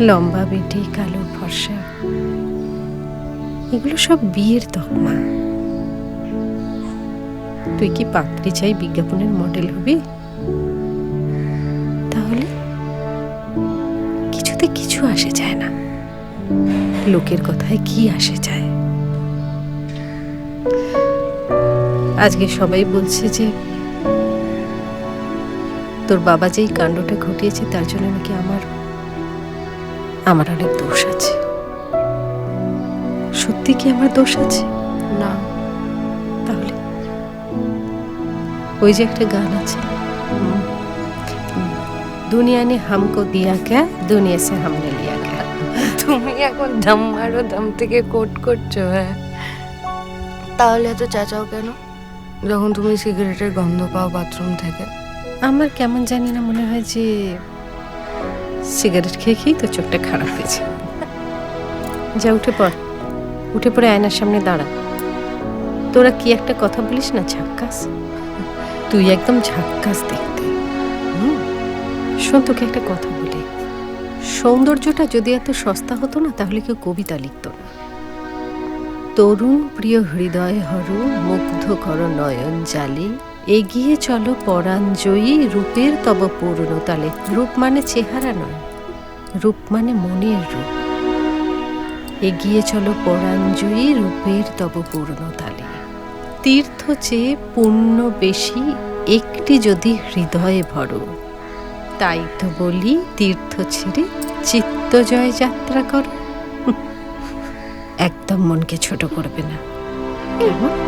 লম্বা বেটি, কালো ফর্সা। এগুলো সব বিয়ের তকমা। তুই কি পাত্রী চাই বিজ্ঞাপনের মডেল হবি? তাহলে কিছুতে কিছু আসে যায় না। লোকের কথায় কি আসে যায়? আজকে সবাই বলছে যে তোর বাবা যেই কাণ্ডটা ঘটিয়েছে, তার জন্য নাকি আমার আমার অনেক দোষ আছে। সত্যি কি আমার দোষ আছে? না। তাহলে? ওই যে একটা গান আছে। দুনিয়া নে হামকো দিয়া ক্যা দুনিয়া সে হামনে লিয়া ক্যা। তুমি এখন দম মারো দম থেকে কোট করছ হ্যাঁ। তাহলে এত চাচাও কেন? যখন তুমি সিগারেটের গন্ধ পাও বাথরুম থেকে। আমার কেমন জানি না মনে হয় যে সিগারেট খেয়ে খেয়েই তো চোখটা খারাপ হয়েছে। যা, উঠে পড়। উঠে পড়ে আয়নার সামনে দাঁড়া। তোরা কি একটা কথা বলিস না, ঝাক্কাস? তুই একদম ঝাক্কাস দেখতে। শোন, তোকে একটা কথা বলি। সৌন্দর্যটা যদি এত সস্তা হতো না, তাহলে কেউ কবিতা লিখতো না। তরুণ প্রিয় হৃদয় হরু, মুগ্ধ কর নয়ন জালে। এগিয়ে চলো পরাঞ্জয়ী রূপের তব পূর্ণতালে। রূপ মানে চেহারা নয়, রূপ মানে মনের রূপ। এগিয়ে চলো পরাঞ্জয়ী রূপের তব পূর্ণতালে। তীর্থ চেয়ে পুণ্য বেশি, একটি যদি হৃদয়ে ভরো। তাই তো বলি তীর্থ ছেড়ে চিত্তজয় যাত্রা করো। একদম মনকে ছোট করবে না। কেমন?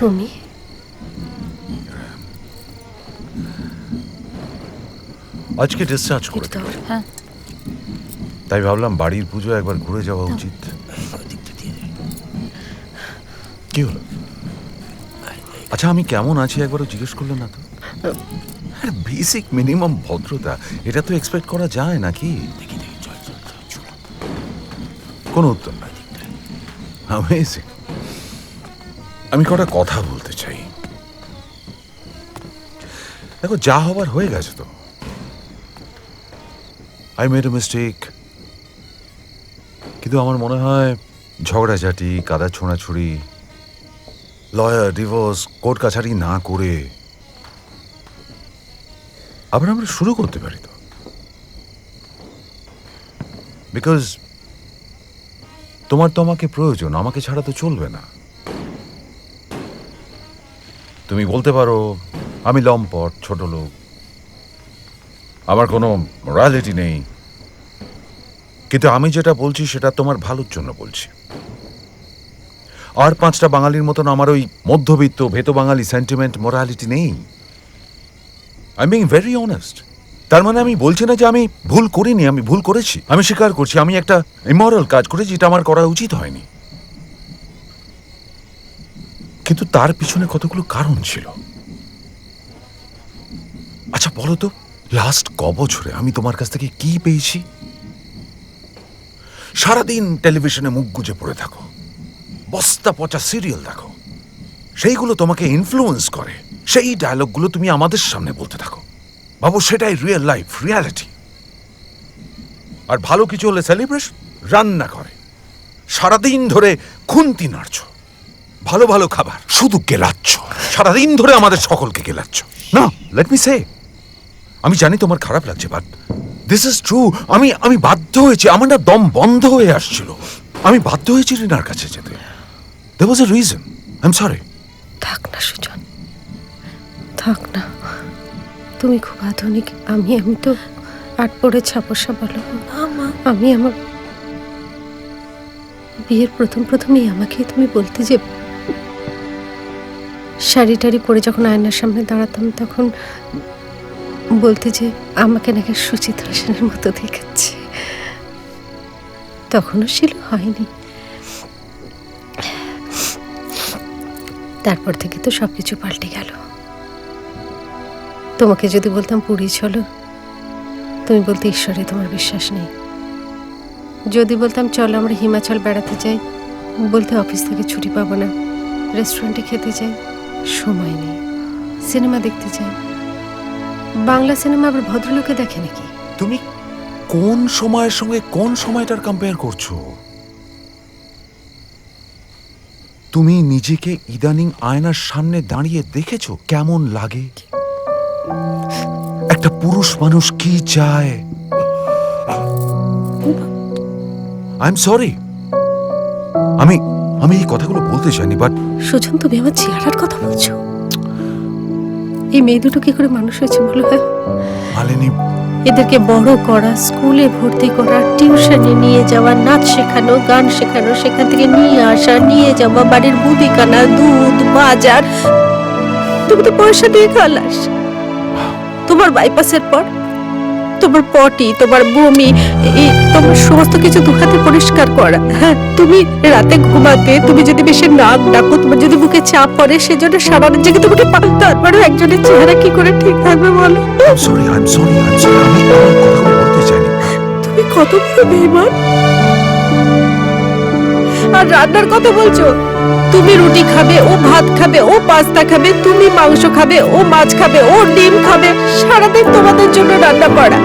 তুমি? আজকে ডিসচার্জ করে দিল। হ্যাঁ। তাই ভাবলাম বাড়ির পুজো একবার ঘুরে যাওয়া উচিত। কি হলো? আচ্ছা আমি কেমন আছি একবারও জিজ্ঞেস করলে না তো? বেসিক মিনিমাম ভদ্রতা এটা তো এক্সপেক্ট করা যায় নাকি? কোনো উত্তর নাই। Amazing. আমি কটা কথা বলতে চাই। দেখো, যা হবার হয়ে গেছে তো। আই মেড এ মিস্টেক কিন্তু আমার মনে হয় ঝগড়াঝাটি, কাদা ছোঁড়াছুড়ি, লয়ার ডিভোর্স কোর্ট কাছারি না করে আবার আমরা শুরু করতে পারি তো। বিকজ তোমার তো আমাকে প্রয়োজন, আমাকে ছাড়া তো চলবে না। তুমি বলতে পারো, আমি লম্পট, ছোট লোক। আমার কোনো মোরালিটি নেই। কিন্তু আমি যেটা বলছি, সেটা তোমার ভালোর জন্য বলছি। আর পাঁচটা বাঙালির মতন আমার ওই মধ্যবিত্ত, ভেত বাঙালি সেন্টিমেন্ট মোরালিটি নেই। আই মিং ভেরি অনেস্ট তার মানে আমি বলছি না যে আমি ভুল করিনি, আমি ভুল করেছি। আমি স্বীকার করছি, আমি একটা ইমরাল কাজ করেছি, যেটা আমার করা উচিত হয়নি। কিন্তু তার পিছনে কতগুলো কারণ ছিল? আচ্ছা বলো তো লাস্ট ক বছরে আমি তোমার কাছ থেকে কি পেয়েছি? সারাদিন টেলিভিশনে মুখ গুজে পড়ে থাকো। বস্তা পচা সিরিয়াল দেখো। সেইগুলো তোমাকে ইনফ্লুয়েন্স করে। সেই ডায়লগগুলো তুমি আমাদের সামনে বলতে থাকো। বাবু, সেটাই রিয়েল লাইফ রিয়ালিটি আর ভালো কিছু হলে সেলিব্রেশন রান্না করে। সারাদিন ধরে খুন্তি নাড়ছ। ভালো ভালো খাবার। শুধু গেলাচ্ছ। সারাদিন ধরে আমাদের সকলকে গেলাচ্ছ। না লেট মি সে আমি জানি তোমার খারাপ লাগছে বাট দিস ইজ ট্রু আমি আমি বাধ্য হয়েছি আমার না দম বন্ধ হয়ে আসছিল। আমি বাধ্য হয়েছি রিনার কাছে যেতে। They was a reason I am sorry থাক না সুজন। থাক না। তুমি খুব আধুনিক। আমি আমি তো আট পড়ে ছাপোসা বলো আমি আমার বিয়ের প্রথম প্রথমেই আমাকে তুমি বলতে যে শাড়ি পরে যখন আয়নার সামনে দাঁড়াতাম, তখন বলতে যে আমাকে নাকি সুচিত্রা সেনের মতো দেখাচ্ছে তখনও ছিল হয়নি। তারপর থেকে তো সব কিছু পাল্টে গেল। তোমাকে যদি বলতাম, পুরী চলো, তুমি বলতে, ঈশ্বরে, তোমার বিশ্বাস নেই। যদি বলতাম, চলো, আমরা হিমাচল বেড়াতে যাই, বলতে, অফিস থেকে ছুটি পাবো না। রেস্টুরেন্টে খেতে যাই। সময় নেই সিনেমা দেখতে চাই বাংলা সিনেমা আবার ভদ্রলোকে দেখে নাকি তুমি কোন সময়ের সঙ্গে কোন সময়টার কম্পেয়ার করছ তুমি নিজেকে ইদানিং আয়নার সামনে দাঁড়িয়ে দেখেছ কেমন লাগে একটা পুরুষ মানুষ কি চায় আই এম সরি আমি আমি এই কথাগুলো বলতে চাইনি বাট সুজন তুমি আমার চেহারার কথা বলছো। এই মেয়ে দুটো কি করে মানুষ হয়েছে বলো? হ্যাঁ মালিনী। এদেরকে বড় করা স্কুলে ভর্তি করা টিউশনে নিয়ে যাওয়া নাচ শেখানো গান শেখানো সেখান থেকে নিয়ে আসা নিয়ে যাওয়া বাড়ির মুদিখানা দুধ বাজার। তুমি তো পয়সা দিয়ে খালাস। তোমার বাইপাসের পর তোমার পটি তোমার বমি তোমার সমস্ত কিছু দুহাতে পরিষ্কার করা। হ্যাঁ তুমি রাতে ঘুমাতে তুমি যদি বেশি নাক ডাকো তোমার যদি বুকে চাপ পড়ে সেজন্য রাত জেগে তোমাকে তারপরেও একজনের চেহারা কি করে ঠিক থাকবে বলো? Sorry I am sorry I am sorry আমি কথাগুলো বলতে চাইনি। তুমি কত বড় বেইমান। আর রান্নার কথা বলছো? তুমি রুটি খাবে, ও ভাত খাবে, ও পাস্তা খাবে, তুমি মাংস খাবে, ও মাছ খাবে, ও ডিম খাবে। সারাদিন তোমাদের জন্য রান্না করা।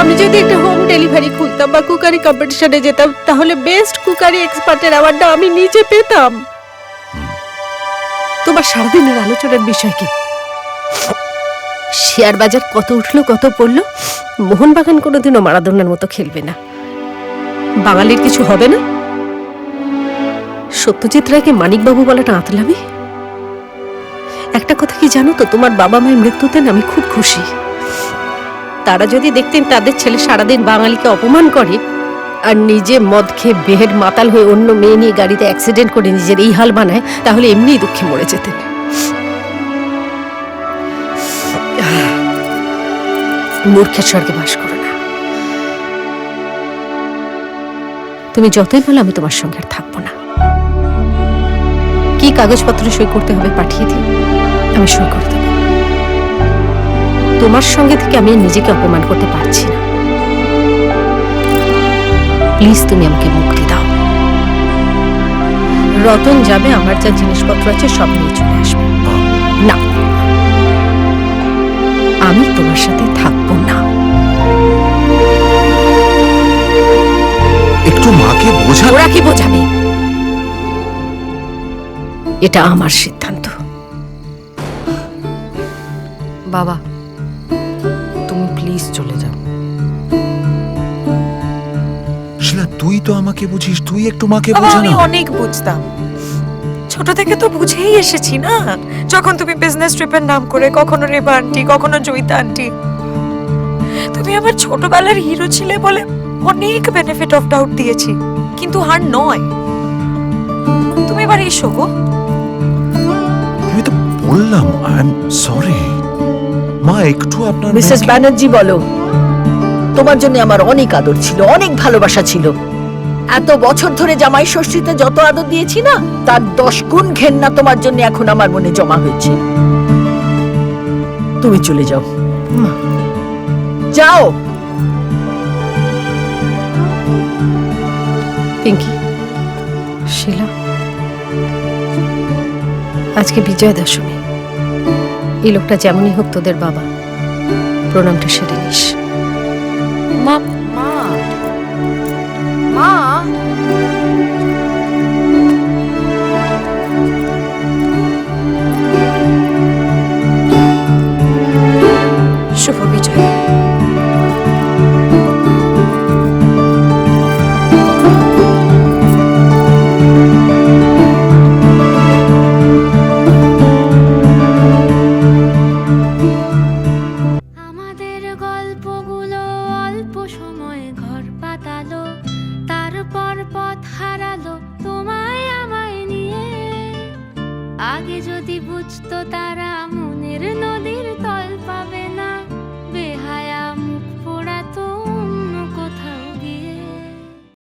আমি যদি একটা হোম ডেলিভারি খুলতাম বা কুকারি কম্পিটিশনে যেতাম, তাহলে বেস্ট কুকারি এক্সপার্টের অ্যাওয়ার্ডটা আমি নিজে পেতাম। তোমার সারাদিনের আলোচনার বিষয় কি? শেয়ার বাজার কত উঠল, কত পড়ল? মোহনবাগান কোনোদিনও মারাদোনার মতো খেলবে না। বাঙালির কিছু হবে না? সত্যজিৎ রায়কে মানিকবাবু বলাটা আতলামি? একটা কথা কি জানো তো, তোমার বাবা মায়ের মৃত্যুতে আমি খুব খুশি। তারা যদি দেখতেন তাদের ছেলে সারাদিন বাঙালিকে অপমান করে আর নিজে মদ খেয়ে বেহের মাতাল হয়ে অন্য মেয়ে নিয়ে গাড়িতে অ্যাক্সিডেন্ট করে নিজের এই হাল বানায়, তাহলে এমনিই দুঃখে মরে যেতেন। মূর্খের স্বর্গে বাস করো না। তুমি যতই বলো আমি তোমার সঙ্গে থাকব না। কাগজপত্র সই করতে হবে পাঠিয়ে দিও আমি সই করে দেবো। তোমার সঙ্গে থেকে আমি নিজেকে অপমান করতে পারছি না। প্লিজ তুমি আমাকে মুক্তি দাও। রতন যাবে আমার যা জিনিসপত্র আছে সব নিয়ে চলে আসবে। না। আমি তোমার সাথে থাকব না। একটু মাকে বোঝা ওরা কি বোঝাবে? এটা আমার সিদ্ধান্ত। বাবা তুমি প্লিজ চলে যাও। শিলা তুই তো আমাকে বুঝিস তুই একটু মাকে বোঝা আমি না। অনেক বুঝতাম। ছোট থেকে তো বুঝেই এসেছি না। যখন তুমি বিজনেস ট্রিপের নাম করে কখনো রেবা আন্টি কখনো জয়িতা আন্টি তুমি আমার ছোটবেলার হিরো ছিলে বলে অনেক বেনিফিট অফ ডাউট দিয়েছি। কিন্তু হার নয়। তুমি এবার এসো গো। বললাম আই এম সরি মা একটু আপনার মিসেস ব্যানার্জি বলো। তোমার জন্য আমার অনেক আদর ছিল অনেক ভালোবাসা ছিল। এত বছর ধরে জামাই ষষ্ঠীতে যত আদর দিয়েছি না তার দশ গুণ ঘেন্না তোমার জন্য এখন আমার মনে জমা হয়েছে। তুমি চলে যাও। যাও। পিঙ্কি শিলা। আজকে বিজয় দশমী এই লোকটা যেমনই হোক তোদের বাবা প্রণামটা সেরে নিস। মা